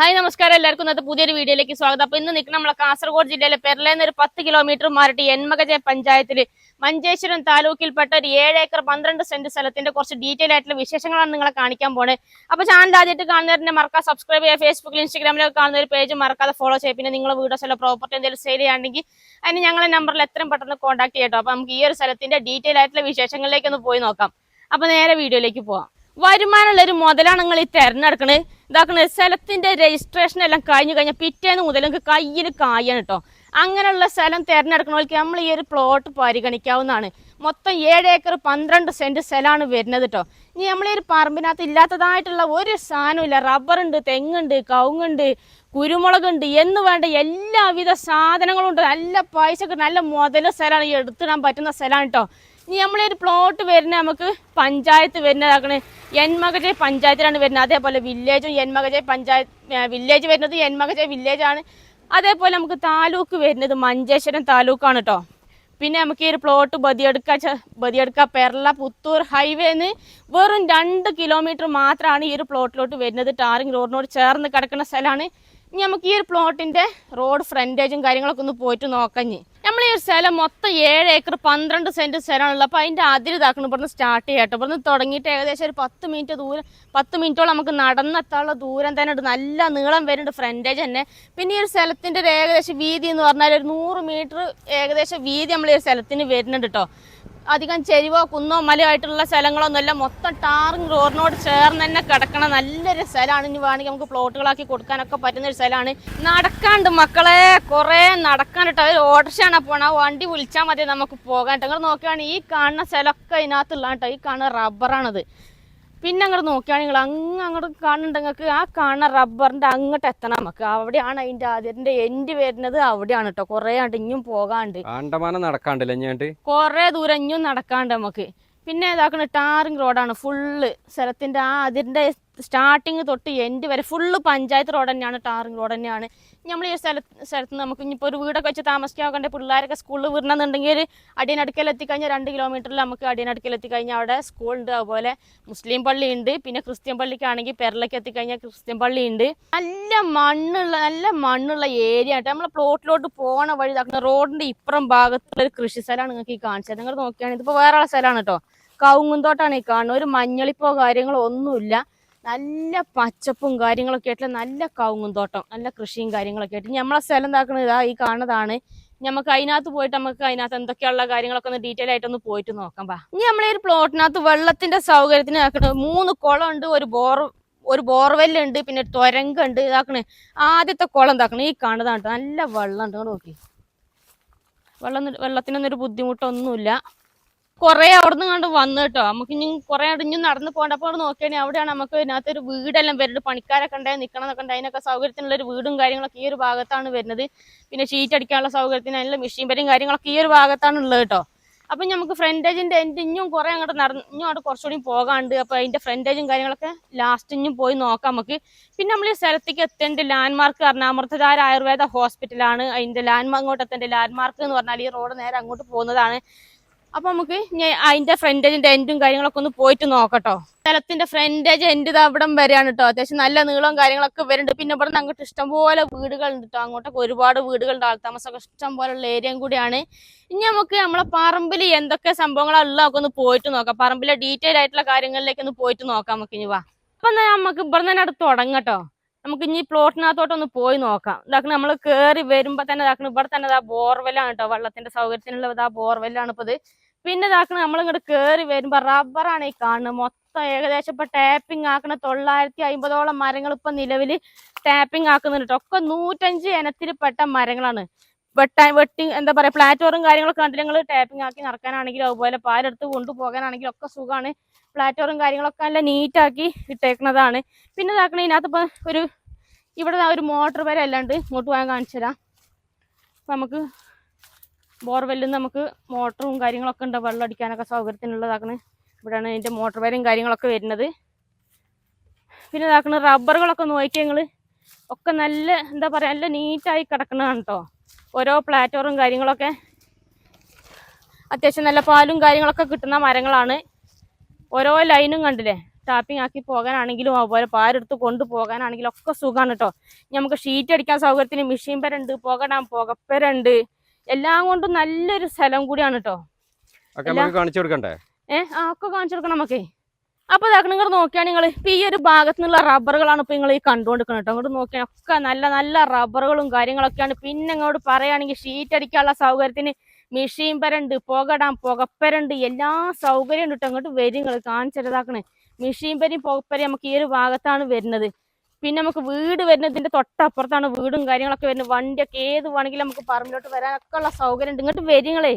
Hi നമസ്കാരം. എല്ലാവർക്കും ഇന്നത്തെ പുതിയൊരു വീഡിയോയിലേക്ക് സ്വാഗതം. അപ്പൊ ഇന്ന് നിൽക്കുന്ന നമ്മളെ കാസർഗോഡ് ജില്ലയിലെ പെരലേന്ന് ഒരു പത്ത് കിലോമീറ്റർ മാറിയിട്ട് എൻമകജ പഞ്ചായത്തിൽ മഞ്ചേശ്വരം താലൂക്കിൽപ്പെട്ട ഒരു ഏഴ് ഏക്കർ പന്ത്രണ്ട് സെന്റ് സ്ഥലത്തിന്റെ കുറച്ച് ഡീറ്റെയിൽ ആയിട്ടുള്ള വിശേഷങ്ങളാണ് നിങ്ങളെ കാണിക്കാൻ പോണേ. അപ്പൊ ചാനൽ ആദ്യമായിട്ട് കാണുന്നവരെ മറക്കാതെ സബ്സ്ക്രൈബ് ചെയ്യുക. ഫേസ്ബുക്കിൽ ഇൻസ്റ്റാഗ്രാമിലൊക്കെ കാണുന്ന ഒരു പേജ് മറക്കാതെ ഫോളോ ചെയ്യുക. പിന്നെ നിങ്ങളെ വീടോ സ്ഥലം പ്രോപ്പർട്ടി എന്തെങ്കിലും സെയിൽ ചെയ്യുകയാണെങ്കിൽ അതിന് ഞങ്ങളെ നമ്പറിൽ എത്രയും പെട്ടെന്ന് കോൺടാക്ട് ചെയ്യട്ടോ. അപ്പൊ നമുക്ക് ഈ ഒരു സ്ഥലത്തിന്റെ ഡീറ്റെയിൽ ആയിട്ടുള്ള വിശേഷങ്ങളിലേക്ക് ഒന്ന് പോയി നോക്കാം. അപ്പൊ നേരെ വീഡിയോയിലേക്ക് പോവാം. വരുമാനമുള്ള ഒരു മുതലാണ് നിങ്ങൾ ഈ തിരഞ്ഞെടുക്കണത്. ഇതാക്കണത് സ്ഥലത്തിന്റെ രജിസ്ട്രേഷൻ എല്ലാം കഴിഞ്ഞു കഴിഞ്ഞാൽ പിറ്റേന്ന് മുതൽ നിങ്ങൾക്ക് കയ്യിൽ കായാണ് കേട്ടോ അങ്ങനെയുള്ള സ്ഥലം തിരഞ്ഞെടുക്കണവർക്ക് നമ്മൾ ഈ ഒരു പ്ലോട്ട് പരിഗണിക്കാവുന്നതാണ്. മൊത്തം ഏഴ് ഏക്കർ പന്ത്രണ്ട് സെന്റ് സ്ഥലമാണ് വരുന്നത് കേട്ടോ ഇനി നമ്മൾ ഈ ഒരു പറമ്പിനകത്ത് ഇല്ലാത്തതായിട്ടുള്ള ഒരു സാധനമില്ല റബ്ബറുണ്ട് തെങ്ങുണ്ട് കവുങ്ങുണ്ട് കുരുമുളകുണ്ട് എന്ന് വേണ്ട എല്ലാവിധ സാധനങ്ങളും ഉണ്ട്. നല്ല പൈസക്ക് നല്ല മുതല സ്ഥലമാണ് എടുത്തിടാൻ പറ്റുന്ന സ്ഥലമാണ് കേട്ടോ ഇനി ഒരു പ്ലോട്ട് വരുന്ന നമുക്ക് പഞ്ചായത്ത് വരുന്നതാക്കണേ. എൻമകജെ പഞ്ചായത്തിലാണ് വരുന്നത്. അതേപോലെ വില്ലേജും എൻമകജെ പഞ്ചായത്ത് വില്ലേജ് വരുന്നത് എൻമകജെ വില്ലേജാണ് അതേപോലെ നമുക്ക് താലൂക്ക് വരുന്നത് മഞ്ചേശ്വരം താലൂക്കാണ് കേട്ടോ പിന്നെ നമുക്ക് ഈ ഒരു പ്ലോട്ട് ബതിയെടുക്ക ബദിയെടുക്ക പെർള പുത്തൂർ ഹൈവേന്ന് വെറും രണ്ട് കിലോമീറ്റർ മാത്രമാണ് ഈ ഒരു പ്ലോട്ടിലോട്ട് വരുന്നത്. ടാറിംഗ് റോഡിനോട് ചേർന്ന് കിടക്കുന്ന സ്ഥലമാണ് ഇനി നമുക്ക് ഈ ഒരു പ്ലോട്ടിന്റെ റോഡ് ഫ്രണ്ടേജും കാര്യങ്ങളൊക്കെ ഒന്ന് പോയിട്ട് നോക്കഞ്ഞ് നമ്മൾ ഈ ഒരു സ്ഥലം മൊത്തം ഏഴ് ഏക്കർ പന്ത്രണ്ട് സെന്റ് സ്ഥലമാണുള്ളത്. അപ്പോൾ അതിന്റെ അതിര് ഇതാക്കണം. ഇവിടുന്ന് സ്റ്റാർട്ട് ചെയ്യട്ടോ ഇവിടുന്ന് തുടങ്ങിയിട്ട് ഏകദേശം ഒരു പത്ത് മിനിറ്റ് ദൂരം പത്ത് മിനിറ്റോളം നമുക്ക് നടന്നെത്താനുള്ള ദൂരം തന്നെ ഉണ്ട്. നല്ല നീളം വരുന്നുണ്ട് ഫ്രണ്ടേജ് തന്നെ. പിന്നെ ഈ ഒരു സ്ഥലത്തിന്റെ ഒരു ഏകദേശം വീതി എന്ന് പറഞ്ഞാൽ ഒരു നൂറ് മീറ്റർ ഏകദേശം വീതി നമ്മൾ ഈ സ്ഥലത്തിന് വരുന്നുണ്ട് കേട്ടോ. അധികം ചെരിവോ കുന്നോ മലയോ ആയിട്ടുള്ള സ്ഥലങ്ങളൊന്നുമല്ല. മൊത്തം ടാറിങ് റോഡിനോട് ചേർന്ന് തന്നെ കിടക്കണ നല്ലൊരു സ്ഥലമാണ്. ഇനി വേണമെങ്കിൽ നമുക്ക് പ്ലോട്ടുകളാക്കി കൊടുക്കാനൊക്കെ പറ്റുന്ന ഒരു സ്ഥലമാണ്. നടക്കാണ്ട് മക്കളെ കുറേ നടക്കാനിട്ട് അവർ ഓട്ടർഷാണ് പോണ. വണ്ടി വിളിച്ചാൽ മതി നമുക്ക് പോകാൻ നിങ്ങൾ നോക്കുകയാണെങ്കിൽ ഈ കാണുന്ന സ്ഥലമൊക്കെ ഇതിനകത്തുള്ള കേട്ടോ. ഈ കാണുന്ന റബ്ബറാണത്. പിന്നെ അങ്ങോട്ട് നോക്കുകയാണെങ്കിൽ അങ്ങ് അങ്ങോട്ട് കാണുന്നുണ്ടെങ്കിൽ ആ കാണുന്ന റബ്ബറിന്റെ അങ്ങോട്ട് എത്തണം നമുക്ക്. അവിടെയാണ് അതിന്റെ അതിന്റെ എൻഡ് വരുന്നത്. അവിടെയാണ് കേട്ടോ കുറേ ആണ്ട് ഇഞ്ഞും പോകാണ്ട്. ആണ്ടമാനം നടക്കാണ്ടല്ലേ ഞാണ്ട് കുറേ ദൂരം ഇഞ്ഞും നടക്കാണ്ട് നമുക്ക്. പിന്നെ ഇതാക്കണ ടാറിങ് റോഡാണ്. ഫുള്ള് സ്ഥലത്തിന്റെ ആ അതിന്റെ സ്റ്റാർട്ടിങ് തൊട്ട് എൻഡ് വരെ ഫുള്ള് പഞ്ചായത്ത് റോഡ് തന്നെയാണ് ടാറിങ് റോഡ് തന്നെയാണ്. നമ്മൾ ഈ സ്ഥല സ്ഥലത്ത് നമുക്ക് ഇനിയിപ്പോൾ ഒരു വീടൊക്കെ വെച്ച് താമസിക്കാൻ പിള്ളേരൊക്കെ സ്കൂളിൽ വിടണമെന്നുണ്ടെങ്കിൽ ഒരു അടിയനടുക്കൽ എത്തിക്കഴിഞ്ഞാൽ രണ്ട് കിലോമീറ്ററിൽ നമുക്ക് അടിയനടുക്കൽ എത്തിക്കഴിഞ്ഞാൽ അവിടെ സ്കൂളുണ്ട് അതുപോലെ മുസ്ലിം പള്ളി ഉണ്ട്. പിന്നെ ക്രിസ്ത്യൻ പള്ളിക്കാണെങ്കിൽ പെരളയ്ക്ക് എത്തിക്കഴിഞ്ഞാൽ ക്രിസ്ത്യൻ പള്ളി ഉണ്ട്. നല്ല മണ്ണുള്ള നല്ല മണ്ണുള്ള ഏരിയ ആയിട്ട് നമ്മളെ പ്ലോട്ടിലോട്ട് പോണ വഴി ഇതാക്കുന്ന റോഡിന്റെ ഇപ്പുറം ഭാഗത്തുള്ള ഒരു കൃഷി സ്ഥലമാണ് നിങ്ങൾക്ക് ഈ കാണിച്ചത്. നിങ്ങൾ നോക്കുകയാണെങ്കിൽ ഇതിപ്പോൾ വേറെ സ്ഥലമാണ് കേട്ടോ. കവുങ്ങുന്തോട്ടാണ് ഈ കാണുന്നത്. ഒരു മഞ്ഞളിപ്പോ കാര്യങ്ങളോ ഒന്നുമില്ല. നല്ല പച്ചപ്പും കാര്യങ്ങളൊക്കെ ആയിട്ടുള്ള നല്ല കവുങ്ങുന്തോട്ടം നല്ല കൃഷിയും കാര്യങ്ങളൊക്കെ ആയിട്ട്. നമ്മളെ സ്ഥലം എന്താക്കുന്നത് ഇതാ ഈ കാണുന്നതാണ്. നമുക്ക് അതിനകത്ത് പോയിട്ട് നമുക്ക് അതിനകത്ത് എന്തൊക്കെയുള്ള കാര്യങ്ങളൊക്കെ ഒന്ന് ഡീറ്റെയിൽ ആയിട്ടൊന്ന് പോയിട്ട് നോക്കാം പാ ഇനി നമ്മളെ ഒരു പ്ലോട്ടിനകത്ത് വെള്ളത്തിന്റെ സൗകര്യത്തിന് ആക്കണത് മൂന്ന് കുളം ഉണ്ട് ഒരു ബോർ ഒരു ബോർവെല്ലുണ്ട് പിന്നെ ഒരു തുരങ്കുണ്ട് ഇതാക്കണേ. ആദ്യത്തെ കുളം ഇതാക്കണേ ഈ കാണുന്നതാണ്. നല്ല വെള്ളം ഉണ്ട് നോക്കി. വെള്ളം വെള്ളത്തിനൊന്നും ഒരു ബുദ്ധിമുട്ടൊന്നുമില്ല. കുറെ അവിടുന്ന് കണ്ട് വന്നു കേട്ടോ നമുക്ക് ഇനി കുറെ ഇടിഞ്ഞു നടന്നു പോകണ്ട. അപ്പോൾ നോക്കിയാണെങ്കിൽ അവിടെയാണ് നമുക്ക് ഇതിനകത്ത് ഒരു വീടെല്ലാം വരുന്നത് പണിക്കാരൊക്കെ ഉണ്ടായി നിൽക്കണം എന്നൊക്കെ ഉണ്ട്. അതിനൊക്കെ സൗകര്യത്തിനുള്ള ഒരു വീടും കാര്യങ്ങളൊക്കെ ഈ ഒരു ഭാഗത്താണ് വരുന്നത്. പിന്നെ ഷീറ്റ് അടിക്കാനുള്ള സൗകര്യത്തിന് അതിനുള്ള മെഷീൻ പരും കാര്യങ്ങളൊക്കെ ഈ ഒരു ഭാഗത്താണ് ഉള്ളത് കേട്ടോ അപ്പം നമുക്ക് ഫ്രണ്ടേജിന്റെ എൻഡ് ഇനിയും കുറെ അങ്ങോട്ട് നടന്ന് ഇനിയും അവിടെ കുറച്ചുകൂടി പോകാണ്ട്. അപ്പോൾ അതിന്റെ ഫ്രണ്ടേജും കാര്യങ്ങളൊക്കെ ലാസ്റ്റ് ഇനിയും പോയി നോക്കാം നമുക്ക്. പിന്നെ നമ്മൾ ഈ സ്ഥലത്തേക്ക് എത്തേണ്ട ലാൻഡ്മാർക്ക് പറഞ്ഞാൽ അമൃതധാര ആയുർവേദ ഹോസ്പിറ്റലാണ് അതിന്റെ ലാൻഡ് അങ്ങോട്ട് എത്തേണ്ട ലാൻഡ്മാർക്ക് എന്ന് പറഞ്ഞാൽ ഈ റോഡ് നേരെ അങ്ങോട്ട് പോകുന്നതാണ്. അപ്പൊ നമുക്ക് ഇനി അതിന്റെ ഫ്രണ്ടേജിന്റെ എൻഡും കാര്യങ്ങളൊക്കെ ഒന്ന് പോയിട്ട് നോക്കട്ടോ. സ്ഥലത്തിന്റെ ഫ്രണ്ടേജ് എൻഡ് അവിടം വരെയാണ് കേട്ടോ അത്യാവശ്യം നല്ല നീളവും കാര്യങ്ങളൊക്കെ വരുന്നുണ്ട് പിന്നെ ഇവിടെ നിന്ന് അങ്ങോട്ട് ഇഷ്ടംപോലെ വീടുകളുണ്ട് കേട്ടോ അങ്ങോട്ടൊക്കെ ഒരുപാട് വീടുകളുണ്ട്. ആൾത്താമസമൊക്കെ ഇഷ്ടം ഉള്ള ഏരിയയും കൂടിയാണ്. ഇനി നമുക്ക് നമ്മളെ പറമ്പിൽ എന്തൊക്കെ സംഭവങ്ങളാണ് ഉള്ളതൊക്കെ ഒന്ന് പോയിട്ട് നോക്കാം. പറമ്പിലെ ഡീറ്റെയിൽ ആയിട്ടുള്ള കാര്യങ്ങളിലേക്ക് ഒന്ന് പോയിട്ട് നോക്കാം നമുക്ക് ഇനി വാ. അപ്പൊ നമുക്ക് ഇവിടെ തന്നെ അവിടെ തുടങ്ങട്ടോ നമുക്ക് ഇനി പ്ലോട്ടിനകത്തോട്ടൊന്ന് പോയി നോക്കാം. ഇതാക്കണം നമ്മൾ കയറി വരുമ്പോ തന്നെ ഇതാക്കണം ഇവിടെ തന്നെ ഇതാ ബോർവെല്ലാണ് കേട്ടോ വെള്ളത്തിന്റെ സൗകര്യത്തിനുള്ള ഇതാ ബോർവെല്ലാണ് ഇപ്പൊ ഇത്. പിന്നെ ഇതാക്കണ നമ്മൾ ഇങ്ങോട്ട് കയറി വരുമ്പോ റബ്ബറാണ് ഈ കാണുന്നത്. മൊത്തം ഏകദേശം ഇപ്പൊ ടാപ്പിംഗ് ആക്കണ തൊള്ളായിരത്തി അമ്പതോളം മരങ്ങൾ ഇപ്പൊ നിലവിൽ ടാപ്പിംഗ് ആക്കുന്നുണ്ട്. ഒക്കെ നൂറ്റഞ്ച് ഇനത്തിൽപ്പെട്ട മരങ്ങളാണ്. വെട്ടാൻ വെട്ടി എന്താ പറയാ പ്ലാറ്റോറും കാര്യങ്ങളൊക്കെ കണ്ടിട്ട് ഞങ്ങൾ ടാപ്പിംഗ് ആക്കി നടക്കാനാണെങ്കിലും അതുപോലെ പാലെടുത്ത് കൊണ്ടുപോകാനാണെങ്കിലും ഒക്കെ സുഖമാണ് പ്ലാറ്റോറും കാര്യങ്ങളൊക്കെ നല്ല നീറ്റാക്കി ഇട്ടേക്കുന്നതാണ് പിന്നെ ഇതാക്കണ ഇതിനകത്ത് ഇപ്പൊ ഒരു ഇവിടെ ഒരു മോട്ടർ വരെ അല്ലാണ്ട് ഇങ്ങോട്ട് പോകാൻ കാണിച്ചു തരാം നമുക്ക് ബോർവെല്ലിൽ നമുക്ക് മോട്ടറും കാര്യങ്ങളൊക്കെ ഉണ്ട്. വെള്ളം അടിക്കാനൊക്കെ സൗകര്യത്തിനുള്ളതാക്കണ്. ഇവിടെയാണ് ഇതിന്റെ മോട്ടർ വയറും കാര്യങ്ങളൊക്കെ വരുന്നത്. പിന്നെ ഇതാക്കണ റബ്ബറുകളൊക്കെ നോക്കിയാൽ നിങ്ങൾ ഒക്കെ നല്ല എന്താ പറയുക നല്ല നീറ്റായി കിടക്കുന്നതാണ് കേട്ടോ ഓരോ പ്ലാറ്റോറും കാര്യങ്ങളൊക്കെ. അത്യാവശ്യം നല്ല പാലും കാര്യങ്ങളൊക്കെ കിട്ടുന്ന മരങ്ങളാണ്. ഓരോ ലൈനും കണ്ടില്ലേ? ടാപ്പിംഗ് ആക്കി പോകാനാണെങ്കിലും അതുപോലെ പാരെടുത്ത് കൊണ്ടുപോകാനാണെങ്കിലും ഒക്കെ സുഖമാണ് കേട്ടോ നമുക്ക് ഷീറ്റ് അടിക്കാൻ സൗകര്യത്തിന് മെഷീൻ പെരുണ്ട് പുകടാൻ പുകപ്പെരുണ്ട് എല്ലാം കൊണ്ടും നല്ലൊരു സ്ഥലം കൂടിയാണ് കേട്ടോ കാണിച്ചു കൊടുക്കണ്ടേ? ഏഹ് ആ ഒക്കെ കാണിച്ചു കൊടുക്കണം നമുക്കേ. അപ്പൊ ഇതാ നിങ്ങൾ നോക്കിയാൽ നിങ്ങൾ ഇപ്പൊ ഈ ഒരു ഭാഗത്തു നിന്നുള്ള റബ്ബറുകളാണ് ഇപ്പൊ നിങ്ങൾ ഈ കണ്ടുകൊണ്ടിരിക്കുന്നത് കേട്ടോ അങ്ങോട്ട് നോക്കിയാൽ ഒക്കെ നല്ല നല്ല റബ്ബറുകളും കാര്യങ്ങളൊക്കെയാണ്. പിന്നെ ഇങ്ങോട്ട് പറയുകയാണെങ്കിൽ ഷീറ്റ് അടിക്കാനുള്ള സൗകര്യത്തിന് മെഷീൻ പരണ്ട് പുകടാം പുകപ്പരണ്ട് എല്ലാ സൗകര്യം ഉണ്ട് അങ്ങോട്ട് വരും നിങ്ങൾ കാണിച്ചതാക്കണേ മെഷീൻ പരി പുകപ്പരി നമുക്ക് ഈ ഒരു ഭാഗത്താണ് വരുന്നത്. പിന്നെ നമുക്ക് വീട് വരുന്നതിന്റെ തൊട്ടപ്പുറത്താണ് വീടും കാര്യങ്ങളൊക്കെ വരുന്നത്. വണ്ടിയൊക്കെ ഏത് വേണമെങ്കിലും നമുക്ക് പറമ്പിലോട്ട് വരാനൊക്കെ ഉള്ള സൗകര്യം ഉണ്ട് ഇങ്ങോട്ട് വരുങ്ങളേ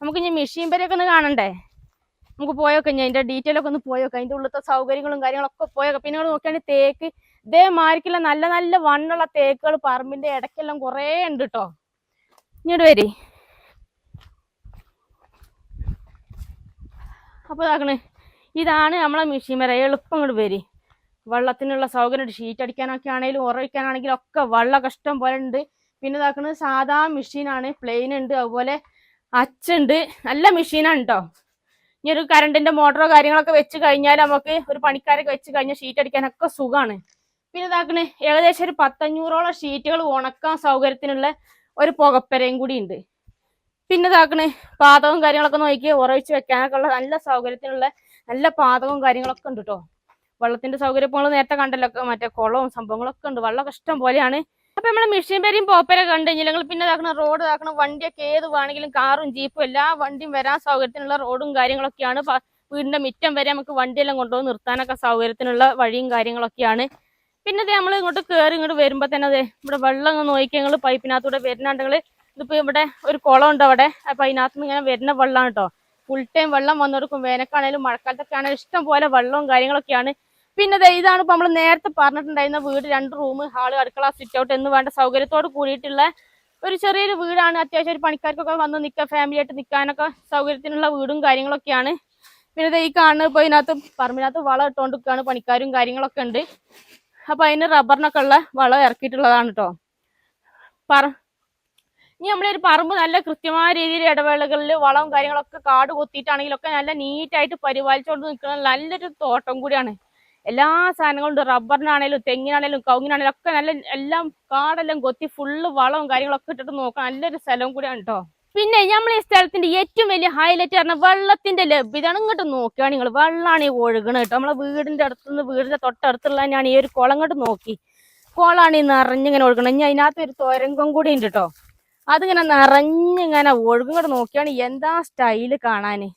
നമുക്ക് ഇനി മെഷീൻ പേരെയൊക്കെ ഒന്ന് കാണണ്ടേ? നമുക്ക് പോയൊക്കെ ഞാൻ അതിന്റെ ഡീറ്റെയിൽ ഒക്കെ ഒന്ന് പോയൊക്കെ അതിന്റെ ഉള്ളിലത്തെ സൗകര്യങ്ങളും കാര്യങ്ങളൊക്കെ പോയൊക്കെ. പിന്നെ നിങ്ങൾ തേക്ക് ഇതേ മാരിക്കുള്ള നല്ല നല്ല വണ്ണുള്ള തേക്കുകൾ പറമ്പിന്റെ ഇടയ്ക്കെല്ലാം കുറേ ഉണ്ട് കേട്ടോ ഇങ്ങോട്ട് വരി. അപ്പോൾ ഇതാക്കണേ ഇതാണ് നമ്മളെ മെഷീൻ വരെ എളുപ്പം ഇങ്ങോട്ട് വരി. വെള്ളത്തിനുള്ള സൗകര്യം ഷീറ്റ് അടിക്കാനൊക്കെ ആണെങ്കിലും ഉറവിക്കാനാണെങ്കിലും ഒക്കെ വള്ള കഷ്ടം പോലെ ഉണ്ട്. പിന്നെ ഇതാക്കുന്നത് സാധാ മെഷീനാണ് പ്ലെയിൻ ഉണ്ട്. അതുപോലെ അച്ചുണ്ട്. നല്ല മെഷീനാണ് കേട്ടോ ഇനി ഒരു കറണ്ടിന്റെ മോട്ടറോ കാര്യങ്ങളൊക്കെ വെച്ച് കഴിഞ്ഞാൽ നമുക്ക് ഒരു പണിക്കാരൊക്കെ വെച്ച് കഴിഞ്ഞാൽ ഷീറ്റ് അടിക്കാനൊക്കെ സുഖമാണ്. പിന്നെ ഇതാക്കണേ ഏകദേശം ഒരു പത്തഞ്ഞൂറോളം ഷീറ്റുകൾ ഉണക്കാൻ സൗകര്യത്തിനുള്ള ഒരു പുകപ്പരയും കൂടി ഉണ്ട്. പിന്നെ ഇതാക്കണേ പാതകവും കാര്യങ്ങളൊക്കെ നോക്കി ഉറവിച്ച് വെക്കാനൊക്കെ ഉള്ള നല്ല സൗകര്യത്തിനുള്ള നല്ല പാതകവും കാര്യങ്ങളൊക്കെ ഉണ്ട് കേട്ടോ വെള്ളത്തിന്റെ സൗകര്യം ഇപ്പോൾ നേരത്തെ കണ്ടല്ലോ മറ്റേ കുളവും സംഭവങ്ങളൊക്കെ ഉണ്ട്. വെള്ളമൊക്കെ ഇഷ്ടം പോലെയാണ്. അപ്പൊ നമ്മളെ മെഷീൻ പേരെയും പോപ്പരെ കണ്ടു പിന്നെ ഇതാക്കണം റോഡ് ഇതാക്കണം വണ്ടിയൊക്കെ ഏത് വേണമെങ്കിലും കാറും ജീപ്പും എല്ലാ വണ്ടിയും വരാൻ സൗകര്യത്തിനുള്ള റോഡും കാര്യങ്ങളൊക്കെയാണ്. വീടിന്റെ മിറ്റം വരെ നമുക്ക് വണ്ടിയെല്ലാം കൊണ്ടുപോയി നിർത്താനൊക്കെ സൗകര്യത്തിനുള്ള വഴിയും കാര്യങ്ങളൊക്കെയാണ്. പിന്നെ ദേ നമ്മൾ ഇങ്ങോട്ട് കയറി ഇങ്ങോട്ട് വരുമ്പോ തന്നെ അതെ ഇവിടെ വെള്ളം അങ്ങ് നോക്കി ഞങ്ങൾ പൈപ്പിനകത്തൂടെ വരുന്നുണ്ടെങ്കിൽ ഇതിപ്പോ ഇവിടെ ഒരു കുളം ഉണ്ട് അവിടെ. അപ്പൊ അതിനകത്ത് ഇങ്ങനെ വരുന്ന വെള്ളമാണ് കേട്ടോ. ഫുൾ ടൈം വെള്ളം വന്നെടുക്കും. വേനൽക്കാണേലും മഴക്കാലത്തൊക്കെ ആണെങ്കിലും ഇഷ്ടം പോലെ വെള്ളവും കാര്യങ്ങളൊക്കെയാണ്. പിന്നെ ഇതാണ് ഇപ്പൊ നമ്മൾ നേരത്തെ പറഞ്ഞിട്ടുണ്ടായിരുന്ന വീട് രണ്ട് റൂം ഹാൾ അടുക്കള സിറ്റ് ഔട്ട് എന്ന് വേണ്ട സൗകര്യത്തോട് കൂടിയിട്ടുള്ള ഒരു ചെറിയൊരു വീടാണ്. അത്യാവശ്യം ഒരു പണിക്കാർക്കൊക്കെ വന്ന് നിൽക്കാൻ ഫാമിലി ആയിട്ട് നിൽക്കാനൊക്കെ സൗകര്യത്തിനുള്ള വീടും കാര്യങ്ങളൊക്കെയാണ്. പിന്നെ ഈ കാണുന്ന ഇപ്പൊ ഇതിനകത്ത് പറമ്പിനകത്ത് വളം ഇട്ടുകൊണ്ട് നിൽക്കുകയാണ് പണിക്കാരും കാര്യങ്ങളൊക്കെ ഉണ്ട്. അപ്പൊ അതിന് റബ്ബറിനൊക്കെ ഉള്ള വളം ഇറക്കിയിട്ടുള്ളതാണ് കേട്ടോ പറ ഇനി നമ്മളൊരു പറമ്പ് നല്ല കൃത്യമായ രീതിയിൽ ഇടവേളകളിൽ വളവും കാര്യങ്ങളൊക്കെ കാട് കൊത്തിയിട്ടാണെങ്കിലൊക്കെ നല്ല നീറ്റായിട്ട് പരിപാലിച്ചുകൊണ്ട് നിൽക്കുന്ന നല്ലൊരു തോട്ടം കൂടിയാണ്. എല്ലാ സാധനങ്ങളും ഉണ്ട്. റബ്ബറിനാണേലും തെങ്ങിനാണേലും കവുങ്ങിനാണേലും ഒക്കെ നല്ല എല്ലാം കാടെല്ലാം കൊത്തി ഫുള്ള് വളവും കാര്യങ്ങളൊക്കെ ഇട്ടിട്ട് നോക്കാം നല്ലൊരു സ്ഥലവും കൂടിയാണ് കേട്ടോ പിന്നെ നമ്മൾ ഈ സ്ഥലത്തിന്റെ ഏറ്റവും വലിയ ഹൈലൈറ്റ് പറഞ്ഞാൽ വെള്ളത്തിന്റെ ലഭ്യത ഇങ്ങോട്ട് നോക്കുകയാണ് നിങ്ങൾ. വെള്ളമാണ് ഈ ഒഴുകണത് കേട്ടോ നമ്മളെ വീടിന്റെ അടുത്തുനിന്ന് വീടിന്റെ തൊട്ടടുത്തുള്ള തന്നെയാണ് ഈ ഒരു കുളം ഇങ്ങോട്ട് നോക്കി. കുളമാണ് ഈ നിറഞ്ഞിങ്ങനെ ഒഴുകണം ഇനി അതിനകത്ത് ഒരു തോരങ്കം കൂടി ഉണ്ട് കേട്ടോ അതിങ്ങനെ നിറഞ്ഞിങ്ങനെ ഒഴുകിങ്ങോട്ട് നോക്കിയാണ് എന്താ സ്റ്റൈൽ കാണാന്?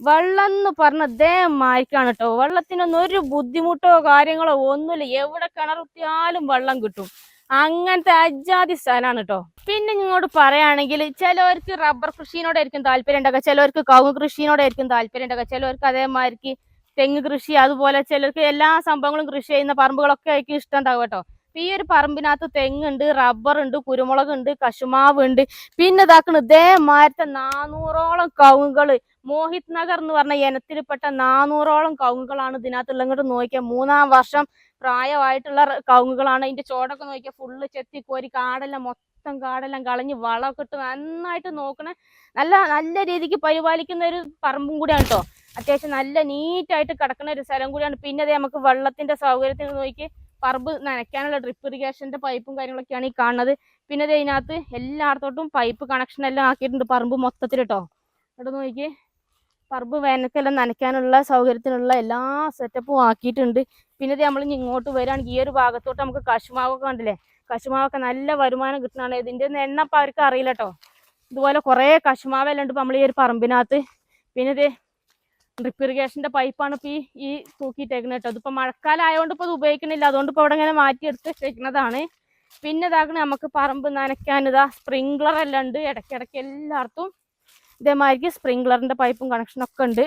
വെള്ളം എന്ന് പറഞ്ഞ മായ്ക്കാണ് കേട്ടോ വെള്ളത്തിനൊന്നും ഒരു ബുദ്ധിമുട്ടോ കാര്യങ്ങളോ ഒന്നുമില്ല എവിടെ കിണറുത്തിയാലും വെള്ളം കിട്ടും. അങ്ങനത്തെ അജാതി സ്ഥലമാണ് കേട്ടോ പിന്നെ ഇങ്ങോട്ട് പറയുകയാണെങ്കിൽ ചിലവർക്ക് റബ്ബർ കൃഷിയോടായിരിക്കും താല്പര്യം ഉണ്ടാക്കുക ചിലവർക്ക് കവുങ്ങ് കൃഷിയോടായിരിക്കും താല്പര്യം ഉണ്ടാക്കുക ചിലവർക്ക് അതേമാതിരിക്ക് തെങ്ങ് കൃഷി അതുപോലെ ചിലർക്ക് എല്ലാ സംഭവങ്ങളും കൃഷി ചെയ്യുന്ന പറമ്പുകളൊക്കെ ആയിരിക്കും ഇഷ്ടം ഉണ്ടാവും കേട്ടോ ഈ ഒരു പറമ്പിനകത്ത് തെങ്ങുണ്ട് റബ്ബർ ഉണ്ട് കുരുമുളക് ഉണ്ട് കശുമാവ് ഉണ്ട് പിന്നെ ഇതാക്കണ ഇതേമാരത്തെ നാനൂറോളം കവുങ്ങുകൾ മോഹിത് നഗർ എന്ന് പറഞ്ഞ ഇനത്തിൽപ്പെട്ട നാനൂറോളം കവുങ്ങുകളാണ് ഇതിനകത്തുള്ള ഇങ്ങോട്ട് നോക്കിയാൽ മൂന്നാം വർഷം പ്രായമായിട്ടുള്ള കവുങ്ങുകളാണ്. ഇതിന്റെ ചോടൊക്കെ നോക്കിയാൽ ഫുള്ള് ചെത്തി കോരി കാടെല്ലാം മൊത്തം കാടെല്ലാം കളഞ്ഞ് വളമൊക്കെ ഇട്ട് നന്നായിട്ട് നോക്കണ നല്ല നല്ല രീതിക്ക് പരിപാലിക്കുന്ന ഒരു പറമ്പും കൂടിയാണ് കേട്ടോ അത്യാവശ്യം നല്ല നീറ്റായിട്ട് കിടക്കുന്ന ഒരു സ്ഥലം കൂടിയാണ്. പിന്നെ ദേ നമുക്ക് വെള്ളത്തിന്റെ സൗകര്യത്തിന് നോക്കി പറമ്പ് നനയ്ക്കാനുള്ള ഡ്രിപ്പ് ഇറിഗേഷന്റെ പൈപ്പും കാര്യങ്ങളൊക്കെയാണ് ഈ കാണുന്നത്. പിന്നെ ദേ ഇതിനകത്ത് എല്ലായിടത്തോട്ടും പൈപ്പ് കണക്ഷൻ എല്ലാം ആക്കിയിട്ടുണ്ട് പറമ്പ് മൊത്തത്തിൽ കേട്ടോ ഇവിടെ നോക്കി പറമ്പ് വേനൽക്കെല്ലാം നനയ്ക്കാനുള്ള സൗകര്യത്തിനുള്ള എല്ലാ സെറ്റപ്പും ആക്കിയിട്ടുണ്ട്. പിന്നെ നമ്മൾ ഇങ്ങോട്ട് വരികയാണെങ്കിൽ ഈ ഒരു ഭാഗത്തോട്ട് നമുക്ക് കശുമാവൊക്കെ കണ്ടില്ലേ? കശുമാവൊക്കെ നല്ല വരുമാനം കിട്ടുന്നതാണ്. ഇതിന്റെ എണ്ണ അപ്പം അവർക്ക് അറിയില്ല കേട്ടോ ഇതുപോലെ കുറേ കശുമാവെല്ലാം ഉണ്ട് ഇപ്പം നമ്മൾ ഈ ഒരു പറമ്പിനകത്ത്. പിന്നെ ഇത് ഡ്രിപ്പ് ഇറിഗേഷന്റെ പൈപ്പാണ് ഇപ്പോൾ ഈ ഈ തൂക്കിയിട്ടേക്കുന്നത് കേട്ടോ. ഇതിപ്പോൾ മഴക്കാലം ആയതുകൊണ്ട് ഇപ്പോൾ ഇത് ഉപയോഗിക്കണില്ല അതുകൊണ്ട് ഇപ്പോൾ ഇവിടെ ഇങ്ങനെ മാറ്റിയെടുത്ത് വെക്കുന്നതാണ് പിന്നെ ഇതാക്കണ നമുക്ക് പറമ്പ് നനയ്ക്കാൻ ഇതാ സ്പ്രിങ്ക്ലർ എല്ലാം ഉണ്ട്. ഇടയ്ക്കിടയ്ക്ക് എല്ലായിടത്തും ഇതേമാതിരിക്ക് സ്പ്രിങ്ക്ലറിന്റെ പൈപ്പും കണക്ഷനൊക്കെ ഉണ്ട്.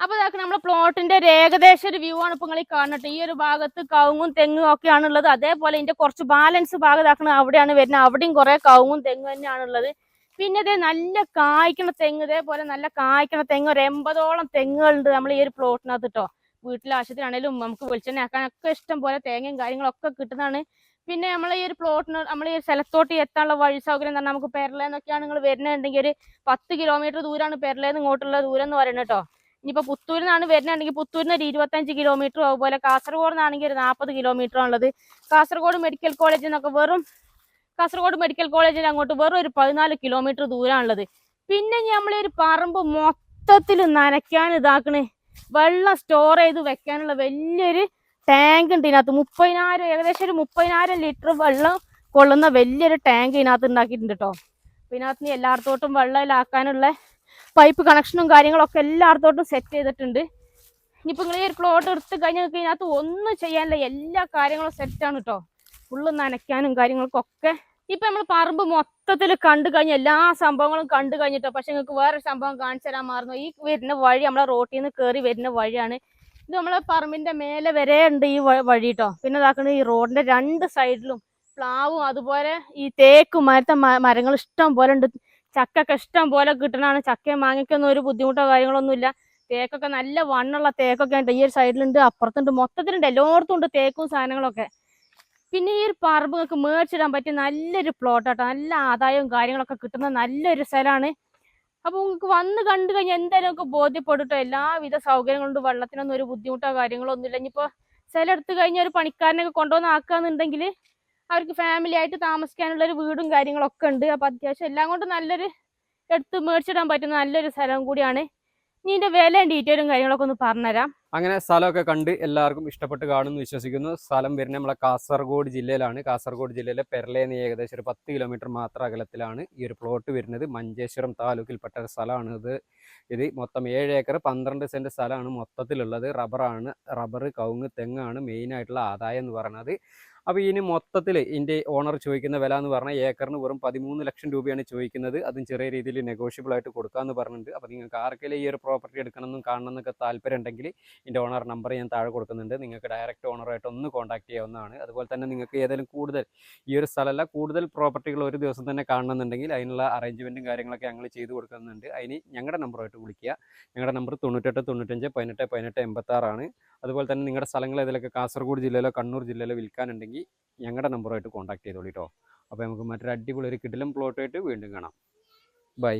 അപ്പൊ ഇതൊക്കെ നമ്മൾ പ്ലോട്ടിന്റെ ഒരു ഏകദേശം ഒരു വ്യൂ ആണ് ഇപ്പൊ നിങ്ങൾ ഈ കാണുന്നത്. ഈ ഒരു ഭാഗത്ത് കവുങ്ങും തെങ്ങും ഒക്കെയാണ് ഉള്ളത് അതേപോലെ ഇതിന്റെ കുറച്ച് ബാലൻസ് ഭാഗം ഇതാക്കണത് അവിടെയാണ് വരുന്നത്. അവിടെയും കുറെ കവുങ്ങും തെങ്ങും തന്നെയാണ് ഉള്ളത് പിന്നെ ഇതേ നല്ല കായ്ക്കണ തെങ്ങ് ഇതേപോലെ നല്ല കായ്ക്കണ തെങ്ങ്. ഒരു എൺപതോളം തെങ്ങുകളുണ്ട് നമ്മൾ ഈ ഒരു പ്ലോട്ടിനകത്ത് കേട്ടോ വീട്ടിലെ ആവശ്യത്തിനാണേലും നമുക്ക് വെളിച്ചെണ്ണ ആക്കാനൊക്കെ ഇഷ്ടം പോലെ തേങ്ങയും കാര്യങ്ങളൊക്കെ കിട്ടുന്നതാണ്. പിന്നെ നമ്മൾ ഈ ഒരു പ്ലോട്ടിന് നമ്മൾ ഈ ഒരു സ്ഥലത്തോട്ട് എത്താനുള്ള വഴി സൗകര്യം പറഞ്ഞാൽ നമുക്ക് പെരലെന്നൊക്കെയാണ് നിങ്ങൾ വരുന്നുണ്ടെങ്കിൽ ഒരു പത്ത് കിലോമീറ്റർ ദൂരമാണ് പെരലേന്ന് ഇങ്ങോട്ടുള്ള ദൂരം എന്ന് പറയുന്നത് കേട്ടോ. ഇനിയിപ്പോൾ പുത്തൂരിൽ നിന്നാണ് വരുന്നുണ്ടെങ്കിൽ പുത്തൂരിൽ നിന്ന് ഒരു ഇരുപത്തഞ്ച് കിലോമീറ്ററും അതുപോലെ കാസർഗോഡ് നിന്നാണെങ്കിൽ ഒരു നാൽപ്പത് കിലോമീറ്റർ ഉള്ളത്. കാസർഗോഡ് മെഡിക്കൽ കോളേജിൽ നിന്നൊക്കെ വെറും കാസർഗോഡ് മെഡിക്കൽ കോളേജിൽ അങ്ങോട്ട് വെറും ഒരു പതിനാല് കിലോമീറ്റർ ദൂരമാണുള്ളത് പിന്നെ നമ്മൾ ഒരു പറമ്പ് മൊത്തത്തിൽ നനയ്ക്കാൻ ഇതാക്കണേ. വെള്ളം സ്റ്റോർ ചെയ്ത് വെക്കാനുള്ള വലിയൊരു ടാങ്ക് ഉണ്ട് ഇതിനകത്ത്. മുപ്പതിനായിരം ഏകദേശം ഒരു മുപ്പതിനായിരം ലിറ്റർ വെള്ളം കൊള്ളുന്ന വലിയൊരു ടാങ്ക് ഇതിനകത്ത് ഉണ്ടാക്കിയിട്ടുണ്ട് കേട്ടോ ഇതിനകത്ത് നിന്ന് എല്ലായിടത്തോട്ടും വെള്ളമിലാക്കാനുള്ള പൈപ്പ് കണക്ഷനും കാര്യങ്ങളൊക്കെ എല്ലായിടത്തോട്ടും സെറ്റ് ചെയ്തിട്ടുണ്ട്. ഇനിയിപ്പോൾ നിങ്ങൾ ഈ ഒരു പ്ലോട്ട് എടുത്ത് കഴിഞ്ഞാൽ നിങ്ങൾക്ക് ഇതിനകത്ത് ഒന്നും ചെയ്യാനില്ല എല്ലാ കാര്യങ്ങളും സെറ്റാണ് കേട്ടോ ഫുള്ള് നനയ്ക്കാനും കാര്യങ്ങൾക്കൊക്കെ. ഇപ്പൊ നമ്മൾ പറമ്പ് മൊത്തത്തിൽ കണ്ടു കഴിഞ്ഞ എല്ലാ സംഭവങ്ങളും കണ്ടു കഴിഞ്ഞിട്ടോ. പക്ഷെ നിങ്ങൾക്ക് വേറൊരു സംഭവം കാണിച്ചു തരാൻ മാറുന്നു. ഈ വരുന്ന വഴി നമ്മളെ റോട്ടിൽ നിന്ന് കയറി വരുന്ന വഴിയാണ് ഇത് നമ്മളെ പറമ്പിന്റെ മേലെ വരെ ഉണ്ട് ഈ വഴി കേട്ടോ പിന്നെ ഇതാക്കണ ഈ റോഡിന്റെ രണ്ട് സൈഡിലും പ്ലാവും അതുപോലെ ഈ തേക്കും മരത്തെ മരങ്ങൾ ഇഷ്ടം പോലെ ഉണ്ട്. ചക്കൊക്കെ ഇഷ്ടം പോലെ കിട്ടണതാണ്. ചക്കയും മാങ്ങയ്ക്കൊന്നും ഒരു ബുദ്ധിമുട്ടോ കാര്യങ്ങളൊന്നും ഇല്ല. തേക്കൊക്കെ നല്ല വണ്ണുള്ള തേക്കൊക്കെ ഉണ്ട്. ഈ ഒരു സൈഡിലുണ്ട് അപ്പുറത്തുണ്ട് മൊത്തത്തിലുണ്ട്. എല്ലായിടത്തും ഉണ്ട് തേക്കും സാധനങ്ങളൊക്കെ. പിന്നെ ഈ ഒരു പറമ്പ് നിങ്ങൾക്ക് മേടിച്ചിടാൻ പറ്റിയ നല്ലൊരു പ്ലോട്ട് ആട്ടോ. നല്ല ആദായവും കാര്യങ്ങളൊക്കെ കിട്ടുന്ന നല്ലൊരു സ്ഥലമാണ് അപ്പോൾ നിങ്ങൾക്ക് വന്ന് കണ്ടു കഴിഞ്ഞാൽ എന്തായാലും നമുക്ക് ബോധ്യപ്പെട്ടിട്ടോ എല്ലാവിധ എല്ലാവിധ സൗകര്യങ്ങളുണ്ട് വെള്ളത്തിനൊന്നും ഒരു ബുദ്ധിമുട്ടോ കാര്യങ്ങളോ ഒന്നും ഇല്ല ചിലടുത്ത് കഴിഞ്ഞാൽ ഒരു പണിക്കാരനൊക്കെ കൊണ്ടുവന്ന് ആക്കാന്നുണ്ടെങ്കിൽ അവർക്ക് ഫാമിലി ആയിട്ട് താമസിക്കാനുള്ള ഒരു വീടും കാര്യങ്ങളൊക്കെ ഉണ്ട്. അപ്പൊ അത്യാവശ്യം എല്ലാം കൊണ്ടും നല്ലൊരു എടുത്ത് മേടിച്ചിടാൻ പറ്റുന്ന നല്ലൊരു സ്ഥലം കൂടിയാണ്. ഇനി ഇതിന്റെ വിലയും ഡീറ്റെയിലും കാര്യങ്ങളൊക്കെ ഒന്ന് പറഞ്ഞുതരാം. അങ്ങനെ സ്ഥലമൊക്കെ കണ്ട് എല്ലാവർക്കും ഇഷ്ടപ്പെട്ട് കാണുമെന്ന് വിശ്വസിക്കുന്നു. സ്ഥലം വരുന്നത് നമ്മളെ കാസർഗോഡ് ജില്ലയിലാണ്. കാസർഗോഡ് ജില്ലയിലെ പെരളേന്ന് ഏകദേശം ഒരു പത്ത് കിലോമീറ്റർ മാത്രം അകലത്തിലാണ് ഈ ഒരു പ്ലോട്ട് വരുന്നത്. മഞ്ചേശ്വരം താലൂക്കിൽപ്പെട്ട ഒരു സ്ഥലമാണ് ഇത്. ഇത് മൊത്തം ഏഴ് ഏക്കർ പന്ത്രണ്ട് സെന്റ് സ്ഥലമാണ് മൊത്തത്തിലുള്ളത്. റബ്ബറാണ് റബ്ബർ കവുങ്ങ് തെങ്ങാണ് മെയിനായിട്ടുള്ള ആദായം എന്ന് പറയുന്നത്. അപ്പോൾ ഇനി മൊത്തത്തിൽ ഇതിന്റെ ഓണർ ചോദിക്കുന്ന വില എന്ന് പറഞ്ഞാൽ ഏക്കറിന് വെറും പതിമൂന്ന് ലക്ഷം രൂപയാണ് ചോദിക്കുന്നത്. അതും ചെറിയ രീതിയിൽ നെഗോഷ്യബിൾ ആയിട്ട് കൊടുക്കാമെന്ന് പറഞ്ഞിട്ടുണ്ട്. അപ്പോൾ നിങ്ങൾക്ക് ആർക്കെങ്കിലും ഈ ഒരു പ്രോപ്പർട്ടി എടുക്കണമെന്നും കാണണമെന്നൊക്കെ താല്പര്യം ഉണ്ടെങ്കിൽ ഇതിന്റെ ഓണർ നമ്പർ ഞാൻ താഴെ കൊടുക്കുന്നുണ്ട്. നിങ്ങൾക്ക് ഡയറക്റ്റ് ഓണറായിട്ട് ഒന്ന് കോൺടാക്ട് ചെയ്യാവുന്നതാണ്. അതുപോലെ തന്നെ നിങ്ങൾക്ക് ഏതെങ്കിലും കൂടുതൽ ഈ ഒരു സ്ഥലമല്ല കൂടുതൽ പ്രോപ്പർട്ടികൾ ഒരു ദിവസം തന്നെ കാണണമെന്നുണ്ടെങ്കിൽ അതിനുള്ള അറേഞ്ച്മെന്റും കാര്യങ്ങളൊക്കെ ഞങ്ങൾ ചെയ്ത് കൊടുക്കുന്നുണ്ട്. അതിന് ഞങ്ങളുടെ നമ്പറുമായിട്ട് വിളിക്കുക. ഞങ്ങളുടെ നമ്പർ തൊണ്ണൂറ്റെട്ട് തൊണ്ണൂറ്റഞ്ച് പതിനെട്ട് പതിനെട്ട് എൺപത്താറാണ്. അതുപോലെ തന്നെ നിങ്ങളുടെ സ്ഥലങ്ങൾ ഏതെങ്കിലും കാസർഗോഡ് ജില്ലയിലോ കണ്ണൂർ ജില്ലയിലോ വിൽക്കാനുണ്ടെങ്കിൽ ഞങ്ങളുടെ നമ്പറുമായിട്ട് കോൺടാക്ട് ചെയ്തോളൂ കേട്ടോ അപ്പോൾ നമുക്ക് മറ്റൊരു അടിപൊളി ഒരു കിടിലം പ്ലോട്ടായിട്ട് വീണ്ടും കാണാം. ബൈ